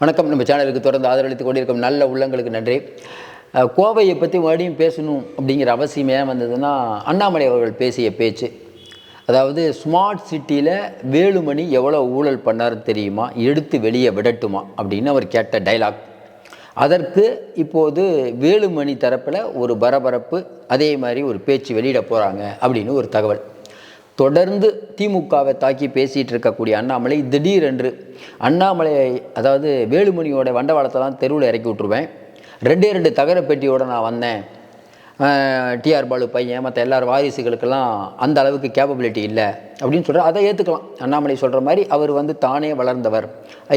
வணக்கம். நம்ம சேனலுக்கு தொடர்ந்து ஆதரவளித்து கொண்டிருக்கும் நல்ல உள்ளங்களுக்கு நன்றி. கோவையை பற்றி மறுபடியும் பேசணும் அப்படிங்கிற அவசியம் ஏன் வந்ததுன்னா அண்ணாமலை அவர்கள் பேசிய பேச்சு. அதாவது ஸ்மார்ட் சிட்டியில் வேலுமணி எவ்வளோ ஊழல் பண்ணார் தெரியுமா? எடுத்து வெளியே விடட்டுமா? அப்படின்னு அவர் கேட்ட டைலாக் அதற்கு இப்போது வேலுமணி தரப்பில் ஒரு பரபரப்பு அதே மாதிரி ஒரு பேச்சு வெளியிட போகிறாங்க அப்படின்னு ஒரு தகவல். தொடர்ந்து திமுகவை தாக்கி பேசிகிட்டு இருக்கக்கூடிய அண்ணாமலை திடீரென்று அண்ணாமலையை அதாவது வேலுமணியோட வண்டவாளத்தெல்லாம் தெருவில் இறக்கி விட்ருவேன் ரெண்டே ரெண்டு தகர பெட்டியோடு நான் வந்தேன். டிஆர் பாலு பையன் மற்ற எல்லார் வாரிசுகளுக்கெல்லாம் அந்த அளவுக்கு கேப்பபிலிட்டி இல்லை அப்படின்னு சொல்கிற அதை ஏற்றுக்கலாம் அண்ணாமலை சொல்கிற மாதிரி அவர் வந்து தானே வளர்ந்தவர்.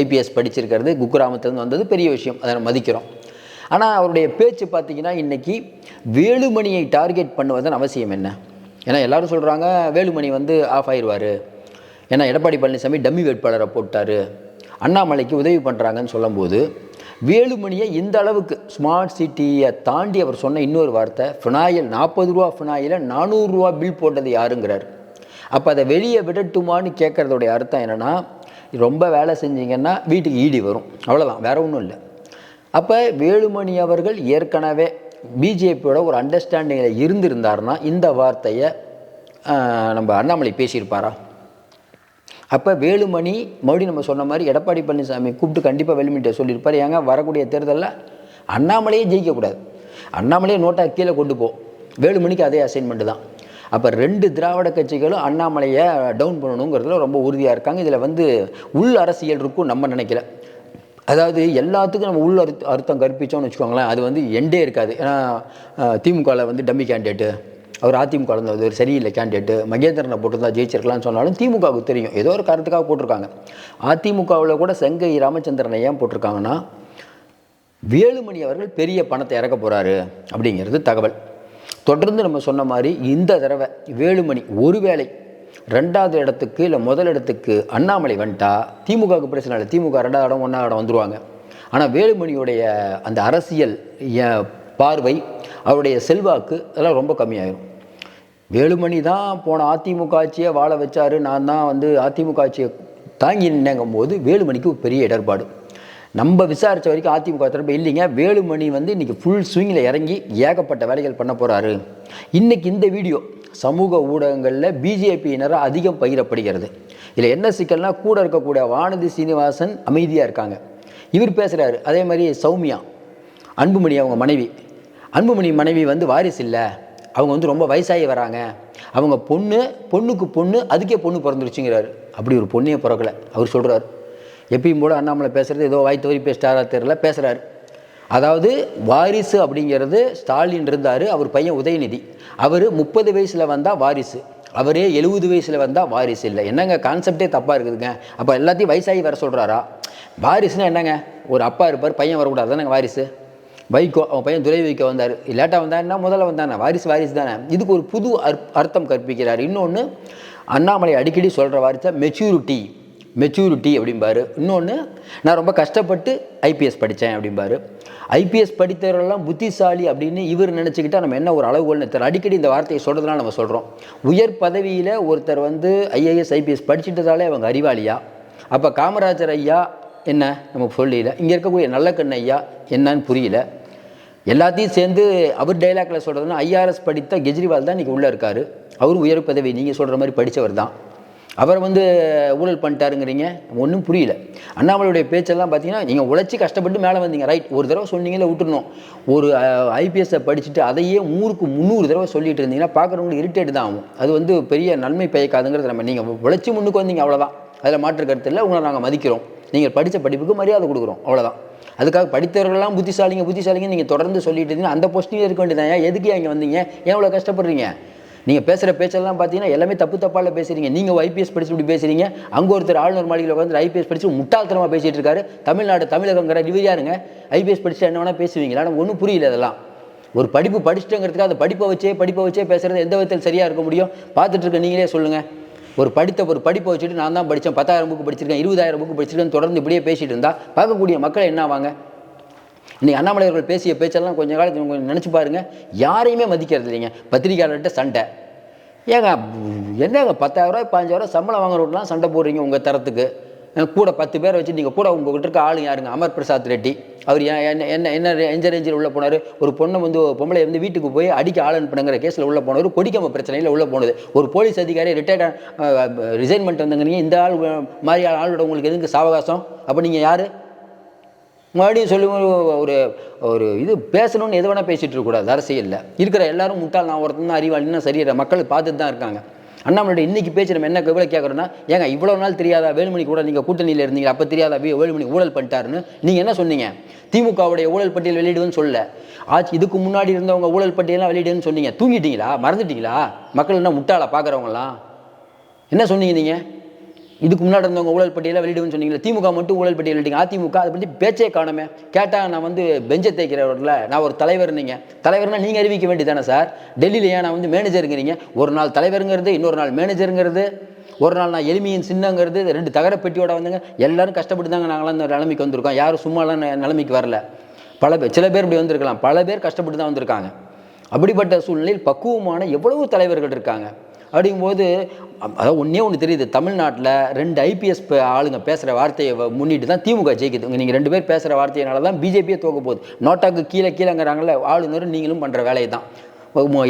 ஐபிஎஸ் படிச்சிருக்கிறது குக்கிராமத்துலேருந்து வந்தது பெரிய விஷயம் அதை நான் மதிக்கிறோம். ஆனால் அவருடைய பேச்சு பார்த்தீங்கன்னா இன்றைக்கி வேலுமணியை டார்கெட் பண்ணுவதன் அவசியம் என்ன? ஏன்னா எல்லாரும் சொல்கிறாங்க வேலுமணி வந்து ஆஃப் ஆயிடுவார் ஏன்னா எடப்பாடி பழனிசாமி டம்மி வேட்பாளரை போட்டார். அண்ணாமலைக்கு உதவி பண்ணுறாங்கன்னு சொல்லும்போது வேலுமணியை இந்த அளவுக்கு ஸ்மார்ட் சிட்டியை தாண்டி அவர் சொன்ன இன்னொரு வார்த்தை ஃபினாயில் நாற்பது ரூபா ஃபினாயில நானூறுரூவா பில் போட்டது யாருங்கிறார்? அப்போ அதை வெளியே விடட்டுமான்னு கேட்குறதோடைய அர்த்தம் என்னென்னா ரொம்ப வேலை செஞ்சீங்கன்னா வீட்டுக்கு ஈடி வரும். அவ்வளோதான் வேறு ஒன்றும் இல்லை. அப்போ வேலுமணி அவர்கள் ஏற்கனவே பிஜேபியோட ஒரு அண்டர்ஸ்டாண்டிங்கில் இருந்திருந்தார்னா இந்த வார்த்தையை நம்ம அண்ணாமலை பேசியிருப்பாரா? அப்போ வேலுமணி மறுபடியும் நம்ம சொன்ன மாதிரி எடப்பாடி பழனிசாமி கூப்பிட்டு கண்டிப்பாக வேலுமணிகிட்ட சொல்லியிருப்பார். ஏங்க வரக்கூடிய தேர்தலில் அண்ணாமலையே ஜெயிக்கக்கூடாது. அண்ணாமலையே நோட்டாக கீழே கொண்டு போ. வேலுமணிக்கு அதே அசைன்மெண்ட் தான். அப்போ ரெண்டு திராவிட கட்சிகளும் அண்ணாமலையை டவுன் பண்ணணுங்கிறதுல ரொம்ப உறுதியாக இருக்காங்க. இதில் வந்து உள் அரசியல் இருக்கும் நம்ம நினைக்கல. அதாவது எல்லாத்துக்கும் நம்ம உள்ள அர்த்த அர்த்தம் கற்பித்தோம்னு வச்சுக்கோங்களேன் அது வந்து எண்டே இருக்காது. ஏன்னா திமுகவில் வந்து டம்மி கேண்டிடேட்டு அவர் அதிமுக இருந்தது ஒரு சரியில்லை கேண்டிடேட்டு மகேந்திரனை போட்டிருந்தா ஜெயிச்சிருக்கலாம்னு சொன்னாலும் திமுகவுக்கு தெரியும். ஏதோ ஒரு காரணத்துக்காக போட்டிருக்காங்க. அதிமுகவில் கூட செங்கை ராமச்சந்திரனை ஏன் போட்டிருக்காங்கன்னா வேலுமணி அவர்கள் பெரிய பணத்தை இறக்க போகிறாரு அப்படிங்கிறது தகவல். தொடர்ந்து நம்ம சொன்ன மாதிரி இந்த தடவை வேலுமணி ஒருவேளை ரெண்டாவது இடத்துக்கு இல்லை முதல் இடத்துக்கு அண்ணாமலை வந்துட்டா திமுகவுக்கு பிரச்சனை இல்லை திமுக ரெண்டாவது இடம் ஒன்றாவது இடம் வந்துடுவாங்க ஆனால் வேலுமணியுடைய அந்த அரசியல் பார்வை அவருடைய செல்வாக்கு அதெல்லாம் ரொம்ப கம்மியாயிரும். வேலுமணி தான் போன அதிமுக ஆட்சியை வாழ வச்சார் நான் தான் வந்து அதிமுக ஆட்சியை தாங்கி நின்னங்கும் போது வேலுமணிக்கு பெரிய இடர்பாடு. நம்ம விசாரித்த வரைக்கும் அதிமுக தரப்பு இல்லைங்க. வேலுமணி வந்து இன்றைக்கி ஃபுல் ஸ்விங்கில் இறங்கி ஏகப்பட்ட வேலைகள் பண்ண போகிறாரு இன்றைக்கி இந்த வீடியோ சமூக ஊடகங்களில் பிஜேபியினராக அதிகம் பகிரப்படுகிறது. இதில் என்ன சிக்கல்னா கூட இருக்கக்கூடிய வானதி சீனிவாசன் அமைதியாக இருக்காங்க. இவர் பேசுகிறாரு அதே மாதிரி சௌமியா அன்புமணி அவங்க மனைவி. அன்புமணி மனைவி வந்து வாரிசு இல்லை. அவங்க வந்து ரொம்ப வயசாகி வராங்க. அவங்க பொண்ணு பொண்ணுக்கு பொண்ணு அதுக்கே பொண்ணு பிறந்துருச்சுங்கிறாரு. அப்படி ஒரு பொண்ணையே பிறக்கல. அவர் சொல்கிறார் எப்பயும் போல அண்ணாமலை பேசுகிறது ஏதோ வாய் தோறி பேசிட்டாரா தெரியல பேசுகிறாரு அதாவது வாரிசு அப்படிங்கிறது ஸ்டாலின் இருந்தார் அவர் பையன் உதயநிதி. அவர் முப்பது வயசில் வந்தால் வாரிசு. அவரே எழுபது வயசில் வந்தால் வாரிசு இல்லை. என்னங்க கான்செப்டே தப்பாக இருக்குதுங்க? அப்போ எல்லாத்தையும் வயசாகி வர சொல்கிறாரா வாரிசுனா என்னங்க? ஒரு அப்பா இருப்பார் பையன் வரக்கூடாது. தானே வாரிசு? வைகோ அவன் பையன் துறை வைக்க வந்தார். லேட்டாக வந்தான்னா முதல்ல வந்தானே வாரிசு வாரிசு தானே. இதுக்கு ஒரு புது அர் அர்த்தம் கற்பிக்கிறார். இன்னொன்று அண்ணாமலை அடிக்கடி சொல்கிற வாரிசா மெச்சூரிட்டி மெச்சூரிட்டி அப்படிம்பாரு. இன்னொன்று நான் ரொம்ப கஷ்டப்பட்டு ஐபிஎஸ் படித்தேன் அப்படிம்பாரு. ஐபிஎஸ் படித்தவரெல்லாம் புத்திசாலி அப்படின்னு இவர் நினச்சிக்கிட்டா நம்ம என்ன ஒரு அளவுகோல்னு தெரியல. அடிக்கடி இந்த வார்த்தையை சொல்கிறதுனால நம்ம சொல்கிறோம் உயர் பதவியில் ஒருத்தர் வந்து ஐஏஎஸ் ஐபிஎஸ் படிச்சுட்டதாலே அவங்க அறிவாளியா? அப்போ காமராஜர் ஐயா என்ன? நமக்கு சொல்லல இங்கே இருக்கக்கூடிய நல்ல கண் ஐயா என்னன்னு புரியல. எல்லாத்தையும் சேர்ந்து அவர் டைலாக்ல சொல்கிறதுனா ஐஆர்எஸ் படித்த கெஜ்ரிவால் தான் இன்றைக்கி உள்ளே இருக்கார். அவர் உயர் பதவி நீங்கள் சொல்கிற மாதிரி படித்தவர் தான். அவர் வந்து ஊழல் பண்ணிட்டாருங்கிறீங்க. ஒன்றும் புரியல. அண்ணாமலையுடைய பேச்செல்லாம் பார்த்தீங்கன்னா நீங்கள் உழைச்சி கஷ்டப்பட்டு மேலே வந்தீங்க. ரைட் ஒரு தடவை சொன்னீங்களே விட்டுருணும் ஒரு ஐபிஎஸ்ஸை படிச்சுட்டு அதையே நூறுக்கு முந்நூறு தடவை சொல்லிட்டு இருந்தீங்கன்னா பார்க்குறவங்களுக்கு இரிட்டேட் தான் ஆகும். அது வந்து பெரிய நன்மை பயக்காதுங்கிறது நம்ம நீங்கள் உழைச்சி முன்னுக்கு வந்தீங்க அவ்வளோதான் அதில் மாற்று கருத்து இல்லை. உங்களை நாங்கள் மதிக்கிறோம். நீங்கள் படித்த படிப்புக்கு மரியாதை கொடுக்குறோம். அவ்வளோதான் அதுக்காக படித்தவர்கள்லாம் புத்திசாலிங்க புத்திசாலிங்க நீங்கள் தொடர்ந்து சொல்லிட்டு இருந்தீங்கன்னா அந்த போஸ்டிங்கே இருக்க வேண்டியதான் ஏன் எதுக்கு இங்கே வந்தீங்க? ஏன் இவ்வளோ கஷ்டப்படுறீங்க? நீங்கள் பேசுகிற பேச்செல்லாம் பார்த்தீங்கன்னா எல்லாமே தப்பு தப்பால பேசுறீங்க. நீங்கள் ஐபிஎஸ் படிச்சு இப்படி பேசுறீங்க. அங்கே ஒருத்தர் ஆளுநர் மாளிகையில் உட்காந்து ஐபிஎஸ் படிச்சு முட்டாள்தனமாக பேசிட்டு இருக்காரு. தமிழ்நாடு தமிழகங்கிற இவர் யாருங்க? ஐபிஎஸ் படிச்சுட்டு என்ன வேணால் பேசுவீங்களா? ஆனால் ஒன்றும் புரியல அதெல்லாம். ஒரு படிப்பு படிச்சுட்டுங்கிறதுக்கு அந்த படிப்பை வச்சே படிப்பை வச்சே பேசுறது எந்த விதத்தில் சரியாக இருக்க முடியும்? பார்த்துட்டு இருக்க நீங்களே சொல்லுங்கள் ஒரு படித்த ஒரு படிப்பை வச்சுட்டு நான் தான் படித்தேன் பத்தாயிரம் புக்கு படிச்சிருக்கேன் இருபதாயிரம் புக்கு படிச்சிருக்கேன் தொடர்ந்து இப்படியே பேசிட்டு இருந்தால் பார்க்கக்கூடிய மக்கள் என்ன ஆவாங்க? இன்றைக்கி அண்ணாமலை அவர்கள் பேசிய பேச்செல்லாம் கொஞ்சம் காலத்துக்கு கொஞ்சம் நினச்சி பாருங்கள் யாரையுமே மதிக்கிறது இல்லைங்க. பத்திரிகையாளர்கிட்ட சண்டை. ஏங்க என்னங்க பத்தாயிரரூவா பாஞ்சாயிரரூவா சம்பளம் வாங்குறவங்களாம் சண்டை போடுறீங்க உங்கள் தரத்துக்கு? கூட பத்து பேரை வச்சு நீங்கள் கூட உங்ககிட்ட இருக்க ஆளு யாருங்க? அமர் பிரசாத் ரெட்டி. அவர் என்ன என்ன என்ன எஞ்சர் எந்த ரேஞ்சில் உள்ளே போனார்? ஒரு பொண்ணை வந்து பொம்பளை வந்து வீட்டுக்கு போய் அடிக்க ஆள் அனுப்புனுங்கிற கேஸில் உள்ளே போனவர் கொடிக்கம்ப பிரச்சனையில் உள்ளே போனது. ஒரு போலீஸ் அதிகாரி ரிட்டையர்ட் ரிசைன்மெண்ட் வந்தங்கிறீங்க இந்த ஆள் மாதிரியான மாதிரி ஆளோட உங்களுக்கு எதுக்கு சாவகாசம்? அப்போ நீங்கள் யார்? மறுபடியும் சொல்லி ஒரு ஒரு இது பேசணும்னு எது வேணால் பேசிகிட்டு இருக்கக்கூடாது அரசியலில் இருக்கிற எல்லாரும் முட்டாள் நான் ஒருத்தன் தான் அறிவாளின்னா சரியில்லை. மக்கள் பார்த்துட்டு தான் இருக்காங்க. அண்ணாமலையோட இன்றைக்கி பேச்சு நம்ம என்ன எவ்வளோ கேட்குறோன்னா ஏங்க இவ்வளோ நாள் தெரியாதா? வேலுமணி கூட நீங்கள் கூட்டணியில் இருந்தீங்க. அப்போ தெரியாதா? வே- வேலுமணி ஊழல் பண்ணிட்டாருன்னு. நீங்கள் என்ன சொன்னீங்க? திமுகவுடைய ஊழல் பட்டியல் வெளியிடுவேன்னு சொல்லலை. ஆச்சு இதுக்கு முன்னாடி இருந்தவங்க ஊழல் பட்டியலாம் வெளியிடுன்னு சொன்னீங்க. தூங்கிட்டீங்களா? மறந்துட்டீங்களா? மக்கள் என்ன முட்டாளா பார்க்குறவங்களாம் என்ன சொன்னீங்க நீங்கள் இதுக்கு முன்னாடி இருந்தவங்க ஊழல் பட்டியலை வெளியிடுவேன்னு சொன்னீங்களா திமுக மட்டும் ஊழல் பட்டியல் வெளியிட்டீங்க அதிமுக அதை பற்றி பேச்சே காணுமே கேட்டால் நான் வந்து பெஞ்சை தேய்க்கிறவரில் நான் ஒரு தலைவர் நீங்கள் தலைவர்னா நீங்கள் அறிவிக்க வேண்டியதானே சார்? டெல்லியில் ஏன் நான் வந்து மேனேஜருங்கிறீங்க ஒரு நாள் தலைவருங்கிறது இன்னொரு நாள் மேனேஜருங்கிறது ஒரு நாள் நான் எளிமையின் சின்னங்கிறது ரெண்டு தகர பெட்டியோட வந்துங்க. எல்லாரும் கஷ்டப்பட்டு தாங்க நாங்களாம் இந்த நிலைமைக்கு வந்திருக்கோம். யாரும் சும்மாலாம் நிலைமைக்கு வரல. பல பேர் சில பேர் இப்படி வந்திருக்கலாம். பல பேர் கஷ்டப்பட்டு தான் வந்திருக்காங்க. அப்படிப்பட்ட சூழ்நிலையில் பக்குவமான எவ்வளவு தலைவர்கள் இருக்காங்க? அப்படிங்கும்போது அதாவது ஒன்றே ஒன்று தெரியுது. தமிழ்நாட்டில் ரெண்டு ஐபிஎஸ் ஆளுங்க பேசுகிற வார்த்தையை முன்னிட்டு தான் திமுக ஜெயிக்குது. நீங்கள் ரெண்டு பேர் பேசுகிற வார்த்தையினால தான் பிஜேபியே தோக்க போகுது. நோட்டாக்கு கீழே கீழேங்கிறாங்கள ஆளுநரும் நீங்களும் பண்ணுற வேலையை தான்.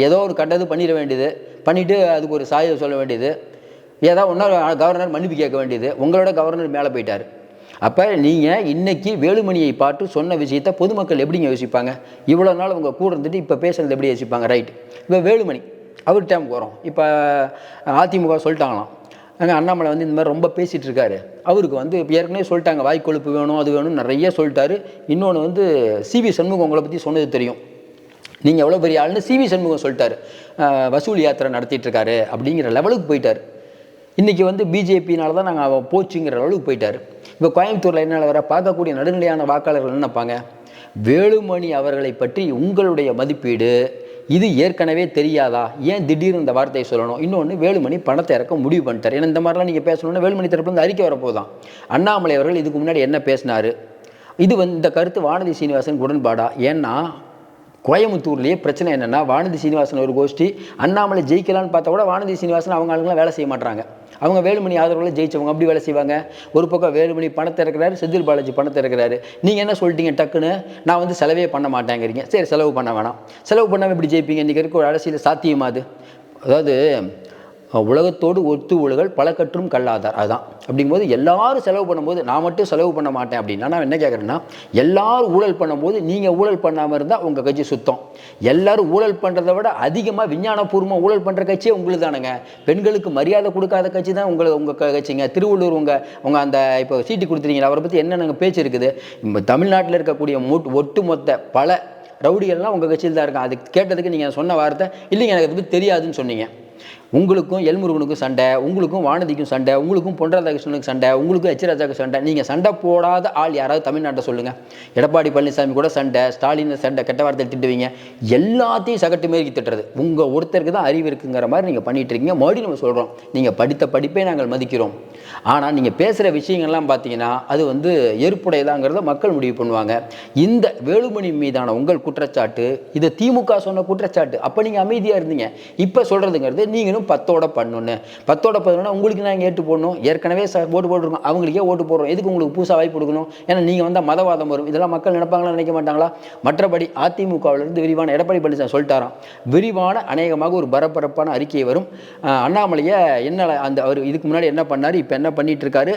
ஏதோ ஒரு கண்டது பண்ணிட வேண்டியது. பண்ணிவிட்டு அதுக்கு ஒரு சாயம் சொல்ல வேண்டியது. ஏதாவது ஒன்றா கவர்னர் மன்னிப்பு கேட்க வேண்டியது. உங்களோட கவர்னர் மேலே போயிட்டார். அப்போ நீங்கள் இன்னைக்கு வேலுமணியை பார்த்து சொன்ன விஷயத்தை பொதுமக்கள் எப்படிங்க யோசிப்பாங்க? இவ்வளோ நாள் உங்கள் கூட இருந்துட்டு இப்போ பேசுறது எப்படி யோசிப்பாங்க? ரைட். இப்போ வேலுமணி. அவர் டைமுக்கு வரோம். இப்போ அதிமுக சொல்லிட்டாங்களாம். அங்கே அண்ணாமலை வந்து இந்த மாதிரி ரொம்ப பேசிகிட்டு இருக்காரு. அவருக்கு வந்து இப்போ ஏற்கனவே சொல்லிட்டாங்க வாய்க்கொழுப்பு வேணும் அது வேணும்னு நிறைய சொல்லிட்டாரு. இன்னொன்று வந்து சிவி சண்முகம் உங்களை பற்றி சொன்னது தெரியும். நீங்கள் எவ்வளோ பெரிய ஆள்னு சிவி சண்முகம் சொல்லிட்டாரு. வசூல் யாத்திரை நடத்திட்டு இருக்காரு அப்படிங்கிற லெவலுக்கு போயிட்டார். இன்றைக்கி வந்து பிஜேபினால தான் நாங்கள் போச்சுங்கிற லெவலுக்கு போயிட்டார். இப்போ கோயம்புத்தூரில் என்னால் வர பார்க்கக்கூடிய நடுநிலையான வாக்காளர்கள் நினைப்பாங்க? வேலுமணி அவர்களை பற்றி உங்களுடைய மதிப்பீடு இது ஏற்கனவே தெரியாதா? ஏன் திடீர்னு இந்த வார்த்தையை சொல்லணும்? இன்னொன்று வேலுமணி பணத்தை இறக்க முடிவு பண்ணிட்டார். ஏன்னா இந்த மாதிரிலாம் நீங்கள் பேசணும்னா வேலுமணி தரப்புலேருந்து அறிக்கை வரப்போதான் அண்ணாமலை அவர்கள் இதுக்கு முன்னாடி என்ன பேசினார்? இது வந்து இந்த கருத்து வானதி சீனிவாசன் உடன்பாடா? ஏன்னா கோயம்புத்தூர்லேயே பிரச்சனை என்னென்னா வானதி சீனிவாசன் ஒரு கோஷ்டி அண்ணாமலை ஜெயிக்கலான்னு பார்த்தா கூட வானதி சீனிவாசன் அவங்க ஆளுங்களாம் வேலை செய்ய மாட்டாங்க அவங்க வேலுமணி ஆதரவில் ஜெயிச்சவங்க அப்படி வேலை செய்வாங்க. ஒரு பக்கம் வேலுமணி பணத்தை இருக்கிறாரு செந்தில் பாலாஜி பணத்தை இருக்கிறாரு நீங்கள் என்ன சொல்லிட்டீங்க? டக்குன்னு நான் வந்து செலவே பண்ண மாட்டேங்கிறீங்க. சரி செலவு பண்ண வேணாம். செலவு பண்ணாமல் இப்படி ஜெயிப்பீங்க. இன்றைக்கி இருக்க ஒரு அரசியல் சாத்தியமாது அதாவது உலகத்தோடு ஒத்து உலகல் பல கற்றும் கல்லாதார். அதுதான். அப்படிங்கும்போது எல்லாரும் செலவு பண்ணும்போது நான் மட்டும் செலவு பண்ண மாட்டேன் அப்படின்னா நான் என்ன கேட்குறேன்னா எல்லாரும் ஊழல் பண்ணும்போது நீங்கள் ஊழல் பண்ணாமல் இருந்தால் உங்கள் கட்சி சுத்தம். எல்லாரும் ஊழல் பண்ணுறதை விட அதிகமாக விஞ்ஞானபூர்வமாக ஊழல் பண்ணுற கட்சியே உங்களுக்கு தானுங்க பெண்களுக்கு மரியாதை கொடுக்காத கட்சி தான் உங்களை உங்கள் கட்சிங்க. திருவள்ளூர் உங்கள் உங்கள் அந்த இப்போ சீட்டு கொடுத்துருக்கீங்களா அவரை பற்றி என்னென்ன பேச்சு இருக்குது? இப்போ தமிழ்நாட்டில் இருக்கக்கூடிய மூட் ஒட்டுமொத்த பல ரவுடிகள்லாம் உங்கள் கட்சியில் தான் இருக்கான் அது கேட்டதுக்கு நீங்கள் சொன்ன வார்த்தை இல்லைங்க எனக்கு அதை பற்றி தெரியாதுன்னு சொன்னீங்க. உங்களுக்கும் எல்முருகனுக்கும் சண்டை உங்களுக்கும் வானதிக்கும் சண்டை உங்களுக்கும் பொன் ராதாகிருஷ்ணனுக்கு சண்டை உங்களுக்கும் எச் ராஜாவுக்கு சண்டை நீங்கள் சண்டை போடாத ஆள் யாராவது தமிழ்நாட்டை சொல்லுங்கள் எடப்பாடி பழனிசாமி கூட சண்டை ஸ்டாலின் சண்டை கெட்ட வார்த்தை திட்டுவீங்க. எல்லாத்தையும் சகட்டு மாரி திட்டுறது. உங்கள் ஒருத்தருக்கு தான் அறிவு இருக்குங்கிற மாதிரி நீங்கள் பண்ணிகிட்டு இருக்கீங்க. மறுபடியும் நம்ம சொல்கிறோம் நீங்கள் படித்த படிப்பை நாங்கள் மதிக்கிறோம். ஆனால் நீங்கள் பேசுகிற விஷயங்கள்லாம் பார்த்தீங்கன்னா அது வந்து ஏற்புடையதாங்கிறத மக்கள் முடிவு பண்ணுவாங்க. இந்த வேலுமணி மீதான உங்கள் குற்றச்சாட்டு இது திமுக சொன்ன குற்றச்சாட்டு அப்போ நீங்கள் அமைதியாக இருந்தீங்க. இப்போ சொல்கிறதுங்கிறது நீங்களும் பத்தோட பண்ணணுன்னு பத்தோட பண்ணணும்னா உங்களுக்கு நாங்கள் ஏற்று போடணும். ஏற்கனவே ச ஓட்டு போட்டுருக்கோம். அவங்களுக்கே ஓட்டு போடுறோம். எதுக்கு உங்களுக்கு புதுசாக வாய்ப்பு கொடுக்கணும்? ஏன்னா நீங்கள் வந்தால் மதவாதம் வரும். இதெல்லாம் மக்கள் நினைப்பாங்களா நினைக்க மாட்டாங்களா? மற்றபடி அதிமுகவிலிருந்து விரிவான எடப்பாடி பழனிசாமி சொல்லிட்டாராம். விரிவான அநேகமாக ஒரு பரபரப்பான அறிக்கை வரும். அண்ணாமலையை என்ன அந்த அவர் இதுக்கு முன்னாடி என்ன பண்ணார்? இப்போ என்ன பண்ணிகிட்ருக்காரு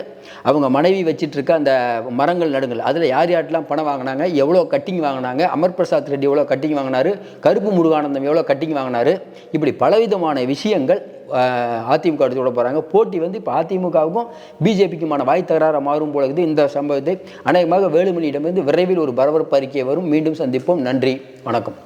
அவங்க மனைவி வச்சிட்ருக்க அந்த மரங்கள் நடுங்கள் அதில் யார் யார்ட்டெலாம் பணம் வாங்கினாங்க எவ்வளோ கட்டிங் வாங்கினாங்க அமர் பிரசாத் ரெட்டி எவ்வளோ கட்டிங் வாங்கினாரு கருப்பு முருகானந்தம் எவ்வளோ கட்டிங் வாங்கினாரு இப்படி பலவிதமான விஷயங்கள் அதிமுக எடுத்து விட போகிறாங்க போட்டி வந்து இப்போ அதிமுகவுக்கும் பிஜேபிக்குமான வாய் தகராறாக மாறும் போல இருக்குது இந்த சம்பவத்தை. அநேகமாக வேலுமணியிடமிருந்து விரைவில் ஒரு பரபரப்பு அறிக்கை வரும். மீண்டும் சந்திப்போம். நன்றி. வணக்கம்.